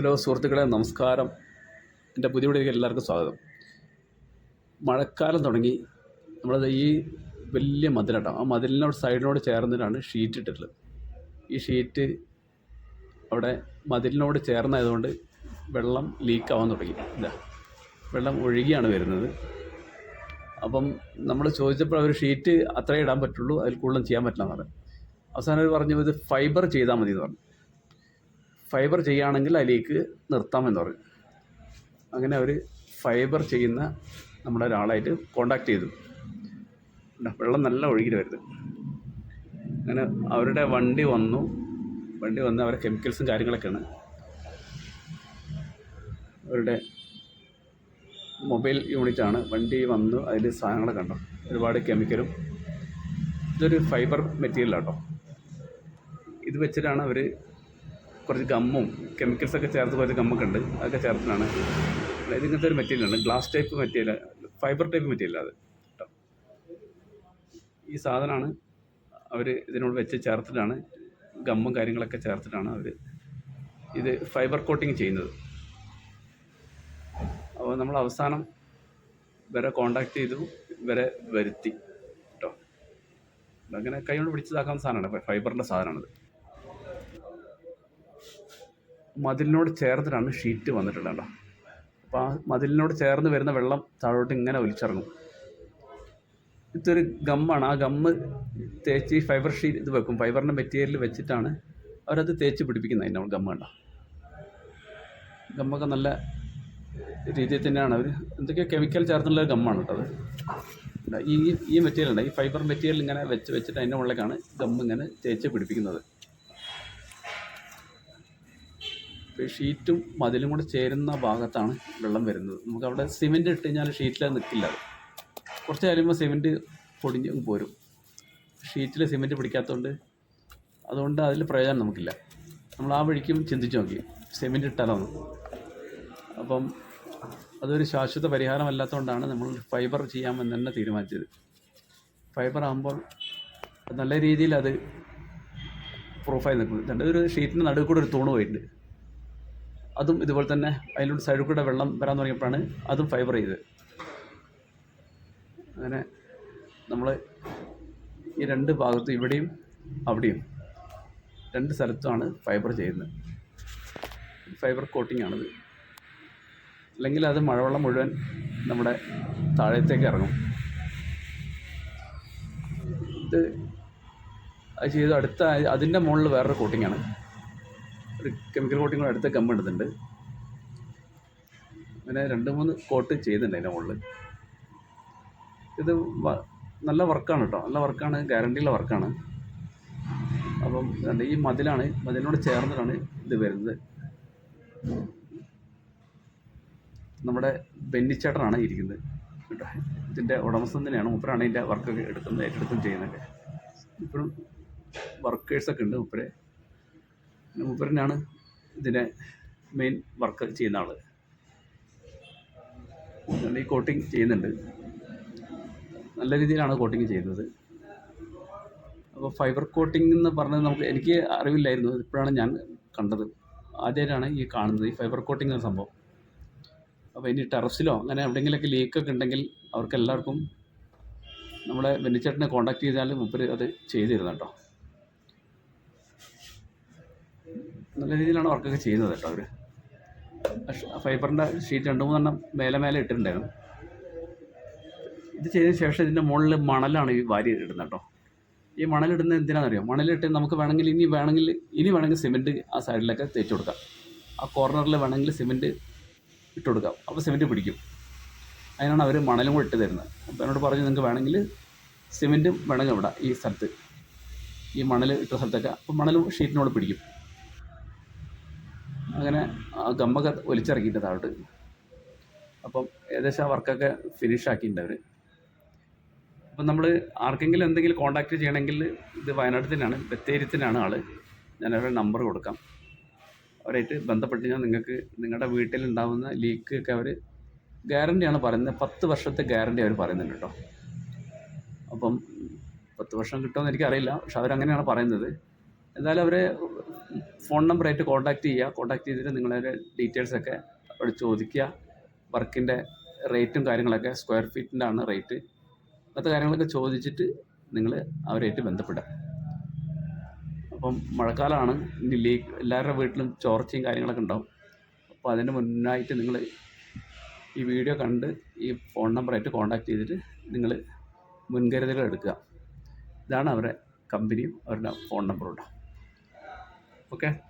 Hello സുഹൃത്തുക്കളെ നമസ്കാരം. എന്റെ പുതിയ വീടിലേക്ക് എല്ലാവർക്കും സ്വാഗതം. മഴക്കാലം തുടങ്ങി. നമ്മളത് ഈ വലിയ മതിലാട്ടോ ആ മതിലിനോട് സൈഡിനോട് ചേർന്നിട്ടാണ് ഷീറ്റ് ഇട്ടിട്ടുള്ളത്. ഈ ഷീറ്റ് അവിടെ മതിലിനോട് ചേർന്നായതുകൊണ്ട് വെള്ളം ലീക്കാവാൻ തുടങ്ങി. ഇല്ല വെള്ളം ഒഴുകിയാണ് വരുന്നത്. അപ്പം നമ്മൾ ചോദിച്ചപ്പോൾ അവർ ഷീറ്റ് അത്രേ ഇടാൻ പറ്റുള്ളൂ അതിൽ കൂടുതലും ചെയ്യാൻ പറ്റില്ല എന്ന് പറഞ്ഞു അവസാനം അവർ പറഞ്ഞു ഇത് ഫൈബർ ചെയ്താൽ മതി എന്ന് പറഞ്ഞു. ഫൈബർ ചെയ്യുകയാണെങ്കിൽ അതിലേക്ക് നിർത്താമെന്ന് പറഞ്ഞു അങ്ങനെ അവർ ഫൈബർ ചെയ്യുന്ന നമ്മുടെ ഒരാളായിട്ട് കോണ്ടാക്ട് ചെയ്തു. വെള്ളം നല്ല ഒഴുകി വരുന്നത് അങ്ങനെ അവരുടെ വണ്ടി വന്നു. വണ്ടി വന്ന് അവരുടെ കെമിക്കൽസും കാര്യങ്ങളൊക്കെയാണ്. അവരുടെ മൊബൈൽ യൂണിറ്റാണ്. വണ്ടി വന്നു അതിൽ സാധനങ്ങളൊക്കെ കണ്ടോ. ഒരുപാട് കെമിക്കലും ഇതൊരു ഫൈബർ മെറ്റീരിയലാണ് കേട്ടോ ഇത് വെച്ചിട്ടാണ് അവർ കുറച്ച് ഗമ്മും കെമിക്കൽസൊക്കെ ചേർത്ത് കുറച്ച് ഗമ്മൊക്കെ ഉണ്ട്. അതൊക്കെ ചേർത്തിട്ടാണ്. അതായത് ഇങ്ങനത്തെ ഒരു മെറ്റീരിയലാണ് glass type material fibre type material അത്. കേട്ടോ ഈ സാധനമാണ് അവർ ഇതിനോട് വെച്ച് ചേർത്തിട്ടാണ് ഗമ്മും കാര്യങ്ങളൊക്കെ ചേർത്തിട്ടാണ് അവർ ഇത് ഫൈബർ കോട്ടിങ് ചെയ്യുന്നത്. അപ്പോൾ നമ്മൾ അവസാനം വരെ കോണ്ടാക്ട് ചെയ്തു വരെ വരുത്തി. കേട്ടോ അങ്ങനെ കൈ കൊണ്ട് പിടിച്ചതാക്കാവുന്ന സാധനമാണ്. ഫൈബറിന്റെ സാധനമാണിത്. മതിലിനോട് ചേർത്തിട്ടാണ് ഷീറ്റ് വന്നിട്ടുള്ളത് അപ്പോൾ ആ മതിലിനോട് ചേർന്ന് വരുന്ന വെള്ളം താഴോട്ട് ഇങ്ങനെ ഒലിച്ചിറങ്ങും. ഇതൊരു ഗമ്മാണ്. ആ ഗമ്മ് തേച്ച് ഫൈബർ ഷീറ്റ് ഇത് വെക്കും. ഫൈബറിന്റെ മെറ്റീരിയൽ വെച്ചിട്ടാണ് അവരത് തേച്ച് പിടിപ്പിക്കുന്നത് അതിന്റെ ഗമ്മ കണ്ട? ഗമ്മൊക്കെ നല്ല രീതിയിൽ തന്നെയാണ്. അവർ എന്തൊക്കെയോ കെമിക്കൽ ചേർത്തുള്ള ഗമ്മാണ് കേട്ടോ അത്. ഈ ഈ മെറ്റീരിയൽ ഉണ്ട്. ഈ ഫൈബർ മെറ്റീരിയൽ ഇങ്ങനെ വെച്ച് വെച്ചിട്ട് അതിന്റെ മുകളിലേക്കാണ് ഗമ്മ് ഇങ്ങനെ തേച്ച് പിടിപ്പിക്കുന്നത് ഇപ്പോൾ ഈ ഷീറ്റും മതിലും കൂടെ ചേരുന്ന ഭാഗത്താണ് വെള്ളം വരുന്നത്. നമുക്ക് അവിടെ സിമെന്റ് ഇട്ട് കഴിഞ്ഞാൽ ഷീറ്റിൽ നിൽക്കില്ല. അത് കുറച്ച് കഴിയുമ്പോൾ സിമെന്റ് പൊടിഞ്ഞ് പോരും. ഷീറ്റിൽ സിമെന്റ് പിടിക്കാത്തതുകൊണ്ട് അതുകൊണ്ട് അതിൽ പ്രയോജനം നമുക്കില്ല. നമ്മൾ ആ വഴിക്കും ചിന്തിച്ച് നോക്കി. സിമെന്റ് ഇട്ടാലോ? എന്ന്. അപ്പം അതൊരു ശാശ്വത പരിഹാരമല്ലാത്തതുകൊണ്ടാണ് നമ്മൾ ഫൈബർ ചെയ്യാമെന്ന് തന്നെ തീരുമാനിച്ചത്. ഫൈബർ ആകുമ്പോൾ നല്ല രീതിയിൽ അത് പ്രൂഫായി നിൽക്കും. രണ്ട് ഒരു ഷീറ്റിന്റെ നടുവിൽ കൂടെ ഒരു തൂണ് പോയിട്ടുണ്ട്. അതും ഇതുപോലെ തന്നെ അതിലൂടെ സൈഡിൽ കൂടെ വെള്ളം വരാൻ തുടങ്ങിയപ്പോഴാണ് അതും ഫൈബർ ചെയ്ത് അങ്ങനെ നമ്മൾ ഈ രണ്ട് ഭാഗത്തും ഇവിടെയും അവിടെയും രണ്ട് സ്ഥലത്തുമാണ് ഫൈബർ ചെയ്യുന്നത്. ഫൈബർ കോട്ടിംഗ് ആണിത്. അല്ലെങ്കിൽ അത് മഴവെള്ളം മുഴുവൻ നമ്മുടെ താഴത്തേക്ക് ഇറങ്ങും. ഇത് അത് ചെയ്ത് അടുത്ത അതിന്റെ മുകളിൽ വേറൊരു കോട്ടിങ്ങാണ് ഒരു കെമിക്കൽ കോട്ടിങ് കൂടെ അടുത്ത കമ്പ് എടുത്തിട്ടുണ്ട്. അങ്ങനെ രണ്ട് മൂന്ന് കോട്ട് ചെയ്തിട്ടുണ്ട് അതിന്റെ മുകളിൽ. ഇത് നല്ല വർക്കാണ് കേട്ടോ നല്ല വർക്കാണ് ഗ്യാരണ്ടിയുള്ള വർക്കാണ് അപ്പം ഈ മതിലാണ് മതിലിനോട് ചേർന്നിട്ടാണ് ഇത് വരുന്നത്. നമ്മുടെ ബെന്നിച്ചേട്ടനാണ് ഇരിക്കുന്നത് കേട്ടോ. ഇതിന്റെ ഉടമസ്ഥൻ തന്നെയാണ് മൂപ്പരാണ് ഇതിന്റെ വർക്കൊക്കെ എടുക്കുന്നത് ഏറ്റെടുത്തും ചെയ്യുന്നൊക്കെ ഇപ്പോഴും വർക്കേഴ്സൊക്കെ ഉണ്ട് മൂപ്പരെ. മൂപ്പരനാണ് ഇതിന്റെ മെയിൻ വർക്ക് ചെയ്യുന്ന ആൾ ഈ കോട്ടിങ് ചെയ്യുന്നുണ്ട്. നല്ല രീതിയിലാണ് കോട്ടിങ് ചെയ്യുന്നത്. അപ്പോൾ ഫൈബർ കോട്ടിംഗ് എന്ന് പറഞ്ഞത് നമുക്ക് എനിക്ക് അറിവില്ലായിരുന്നു. ഇപ്പോഴാണ് ഞാൻ കണ്ടത്. ആദ്യമായിട്ടാണ് ഈ കാണുന്നത് ഈ ഫൈബർ കോട്ടിംഗ് എന്ന സംഭവം. അപ്പോൾ ഇനി ടെറസിലോ അങ്ങനെ എവിടെയെങ്കിലുമൊക്കെ ലീക്കൊക്കെ ഉണ്ടെങ്കിൽ അവർക്ക് എല്ലാവർക്കും നമ്മളെ ബെന്നിച്ചേട്ടനെ കോൺടാക്ട് ചെയ്താൽ മുപ്പര് അത് ചെയ്തു കേട്ടോ നല്ല രീതിയിലാണ് വർക്കൊക്കെ ചെയ്യുന്നത് കേട്ടോ അവർ ഫൈബറിന്റെ ഷീറ്റ് രണ്ട് മൂന്നെണ്ണം മേലെ മേലെ ഇട്ടിട്ടുണ്ടായിരുന്നു. ഇത് ചെയ്തതിന് ശേഷം ഇതിന്റെ മുകളിൽ മണലാണ് ഈ വാരി ഇടുന്നത് കേട്ടോ. ഈ മണലിടുന്നത് എന്തിനാണെന്നറിയോ? മണലിട്ട് നമുക്ക് വേണമെങ്കിൽ ഇനി വേണമെങ്കിൽ ഇനി വേണമെങ്കിൽ സിമെന്റ് ആ സൈഡിലൊക്കെ തേച്ച് കൊടുക്കാം. ആ കോർണറിൽ വേണമെങ്കിൽ സിമെന്റ് ഇട്ട് കൊടുക്കാം. അപ്പോൾ സിമെന്റ് പിടിക്കും. അതിനാണ് അവർ മണലും കൂടെ ഇട്ട് തരുന്നത്. അപ്പോൾ എന്നോട് പറഞ്ഞു നിങ്ങൾക്ക് വേണമെങ്കിൽ സിമെന്റും വേണമെങ്കിൽ ഇവിടെ ഈ സ്ഥലത്ത് ഈ മണൽ ഇട്ട സ്ഥലത്തൊക്കെ. അപ്പോൾ മണലും ഷീറ്റിനോട് പിടിക്കും. അങ്ങനെ ആ ഗമ്മൊക്കെ വലിച്ചിറക്കിയിട്ട് താഴോട്ട്. അപ്പം ഏകദേശം ആ വർക്കൊക്കെ ഫിനിഷ് ആക്കിയിട്ടുണ്ട് അവർ അപ്പം നമ്മൾ ആർക്കെങ്കിലും എന്തെങ്കിലും കോൺടാക്റ്റ് ചെയ്യണമെങ്കിൽ ഇത് വയനാട്ടിൽ ബത്തേരിത്തിനാണ് ആൾ ഞാൻ അവരുടെ നമ്പർ കൊടുക്കാം. അവരായിട്ട് ബന്ധപ്പെട്ട് കഴിഞ്ഞാൽ നിങ്ങൾക്ക് നിങ്ങളുടെ വീട്ടിലുണ്ടാകുന്ന ലീക്ക് ഒക്കെ അവർ ഗ്യാരണ്ടിയാണ് പറയുന്നത്. പത്ത് വർഷത്തെ ഗ്യാരണ്ടി അവർ പറയുന്നുണ്ട് കേട്ടോ. അപ്പം പത്ത് വർഷം കിട്ടുമെന്ന് എനിക്കറിയില്ല. പക്ഷെ അവരങ്ങനെയാണ് പറയുന്നത്. എന്തായാലും അവരെ ഫോൺ നമ്പറായിട്ട് കോൺടാക്ട് ചെയ്യുക. കോൺടാക്ട് ചെയ്തിട്ട് നിങ്ങളുടെ ഡീറ്റെയിൽസൊക്കെ അവിടെ ചോദിക്കുക. വർക്കിന്റെ റേറ്റും കാര്യങ്ങളൊക്കെ സ്ക്വയർ ഫീറ്റിന്റെ ആണ് റേറ്റ് അങ്ങനത്തെ കാര്യങ്ങളൊക്കെ ചോദിച്ചിട്ട് നിങ്ങൾ അവരായിട്ട് ബന്ധപ്പെടുക. അപ്പം മഴക്കാലമാണ് ഇനി ലീക്ക് എല്ലാവരുടെ വീട്ടിലും ചോർച്ചയും കാര്യങ്ങളൊക്കെ ഉണ്ടാവും. അപ്പോൾ അതിന് മുന്നായിട്ട് നിങ്ങൾ ഈ വീഡിയോ കണ്ട് ഈ ഫോൺ നമ്പറായിട്ട് കോൺടാക്ട് ചെയ്തിട്ട് നിങ്ങൾ മുൻകരുതലുകൾ എടുക്കുക. ഇതാണ് അവരുടെ കമ്പനിയും അവരുടെ ഫോൺ നമ്പറും ഉണ്ടാവും Okay.